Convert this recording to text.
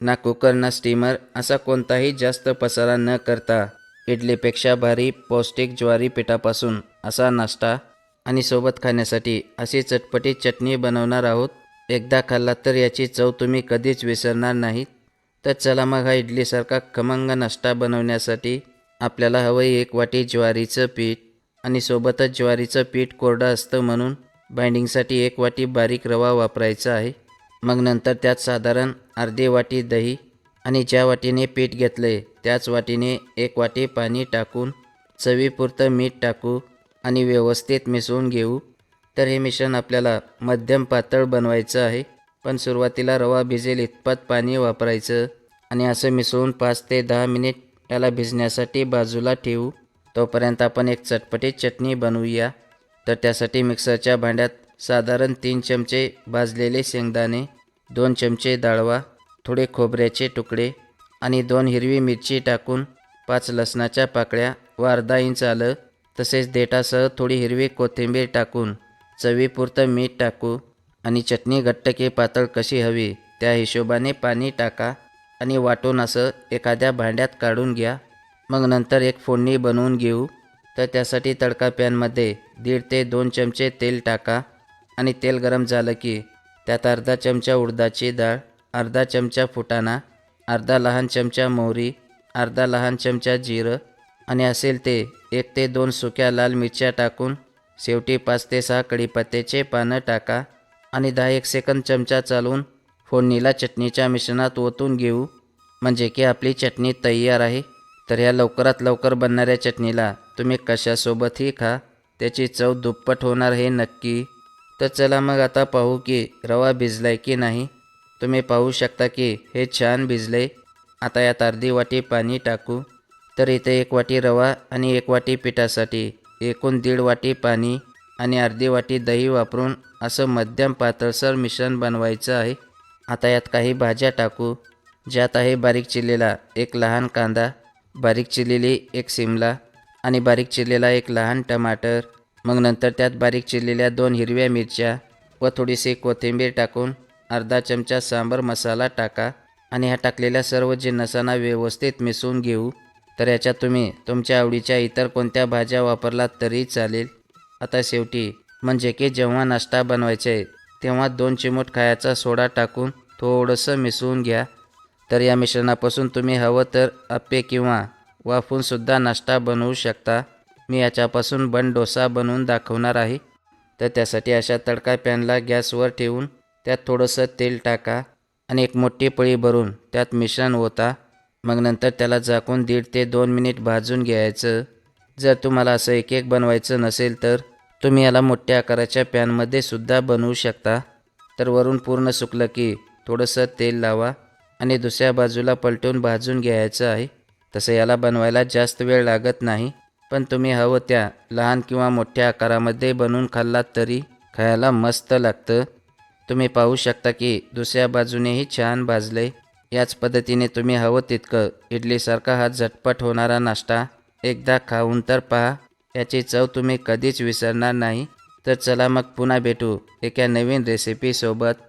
ना कुकर ना स्टीमर असा कोणताही जास्त पसारा न करता इडलीपेक्षा भारी पौष्टिक ज्वारी पिठापासून असा नाश्ता आणि सोबत खाण्यासाठी अशी चटपटी चटणी बनवणार आहोत. एकदा खाल्ला तर याची चव तुम्ही कधीच विसरणार नाहीत. तर चला मग हा इडलीसारखा खमंग नाश्ता बनवण्यासाठी आपल्याला हवं आहे एक वाटी ज्वारीचं पीठ आणि सोबतच ज्वारीचं पीठ कोरडं असतं म्हणून बाइंडिंगसाठी एक वाटी बारीक रवा वापरायचा आहे. मग नंतर त्यात साधारण अर्धी वाटी दही आणि ज्या वाटीने पीठ घेतले त्याच वाटीने एक वाटी पाणी टाकून चवीपुरतं मीठ टाकू आणि व्यवस्थित मिसळून घेऊ. तर हे मिश्रण आपल्याला मध्यम पातळ बनवायचं आहे पण सुरुवातीला रवा भिजेल इतपत पाणी वापरायचं आणि असं मिसळून पाच ते दहा मिनिट त्याला भिजण्यासाठी बाजूला ठेवू. तोपर्यंत आपण एक चटपटीत चटणी बनवूया. तर त्यासाठी मिक्सरच्या भांड्यात साधारण तीन चमचे भाजलेले शेंगदाणे दोन चमचे डाळवा थोडे खोबऱ्याचे तुकडे आणि दोन हिरवी मिरची टाकून पाच लसणाच्या पाकळ्या व अर्धा इंच आलं तसेच देठासह थोडी हिरवी कोथिंबीर टाकून चवीपुरतं मीठ टाकू आणि चटणी घट्ट की पातळ कशी हवी त्या हिशोबाने पाणी टाका आणि वाटून असं एखाद्या भांड्यात काढून घ्या. मग नंतर एक फोडणी बनवून घेऊ. तर त्यासाठी तडका पॅनमध्ये दीड ते दोन चमचे तेल टाका. आणि तेल गरम झालं की त्यात अर्धा चमचा उडदाची डाळ अर्धा चमचा फुटाणा अर्धा लहान चमचा मोहरी अर्धा लहान चमचा जिरं आणि असेल ते एक ते दोन सुक्या लाल मिरच्या टाकून शेवटी पाच ते सहा कढीपत्त्याचे पानं टाका आणि दहा एक सेकंद चमचा चालवून फोडणीला चटणीच्या मिश्रणात ओतून घेऊ. म्हणजे की आपली चटणी तयार आहे. तर ह्या लवकरात लवकर बनणाऱ्या चटणीला तुम्ही कशासोबतही खा. त्याची चव दुप्पट होणार हे नक्की. तर चला मग आता पाहू की रवा भिजलाय की नाही. तुम्ही पाहू शकता की हे छान भिजले आता यात अर्धी वाटी पाणी टाकू. तर इथे एक वाटी रवा आणि एक वाटी पिठासाठी एकूण दीड वाटी पाणी आणि अर्धी वाटी दही वापरून असं मध्यम पातळसर मिश्रण बनवायचं आहे. आता यात काही भाज्या टाकू. ज्यात आहे बारीक चिरलेला एक लहान कांदा बारीक चिरलेली एक शिमला आणि बारीक चिरलेला एक लहान टमाटर मग नंतर त्यात बारीक चिरलेल्या दोन हिरव्या मिरच्या व थोडीशी कोथिंबीर टाकून अर्धा चमचा सांबर मसाला टाका आणि ह्या टाकलेल्या सर्व जिन्नसांना व्यवस्थित मिसळून घेऊ. तर याच्यात तुम्ही तुमच्या आवडीच्या इतर कोणत्या भाज्या वापरलात तरी चालेल. आता शेवटी म्हणजे की जेव्हा नाश्ता बनवायचे आहे तेव्हा दोन चिमूट खायचा सोडा टाकून थोडंसं मिसळून घ्या. तर या मिश्रणापासून तुम्ही हवं तर अप्पे किंवा वाफूनसुद्धा नाश्ता बनवू शकता. मी याच्यापासून बन डोसा बनवून दाखवणार आहे. तर त्यासाठी अशा तडका पॅनला गॅसवर ठेवून त्यात थोडंसं तेल टाका आणि एक मोठी पळी भरून त्यात मिश्रण होता मग नंतर त्याला झाकून दीड ते दोन मिनिट भाजून घ्यायचं. जर तुम्हाला असं एक एक बनवायचं नसेल तर तुम्ही याला मोठ्या आकाराच्या पॅनमध्ये सुद्धा बनवू शकता. तर वरून पूर्ण सुकलं की थोडंसं तेल लावा आणि दुसऱ्या बाजूला पलटून भाजून घ्यायचं आहे. तसं याला बनवायला जास्त वेळ लागत नाही. पण तुम्ही हवं त्या लहान किंवा मोठ्या आकारामध्ये बनवून खाल्लात तरी खायला मस्त लागतं. तुम्ही पाहू शकता की दुसऱ्या बाजूनेही छान भाजले. याच पद्धतीने तुम्ही हवं तितकं इडलीसारखा हा झटपट होणारा नाश्ता एकदा खाऊन तर पहा. याची चव तुम्ही कधीच विसरणार नाही. तर चला मग पुन्हा भेटू एका नवीन रेसिपीसोबत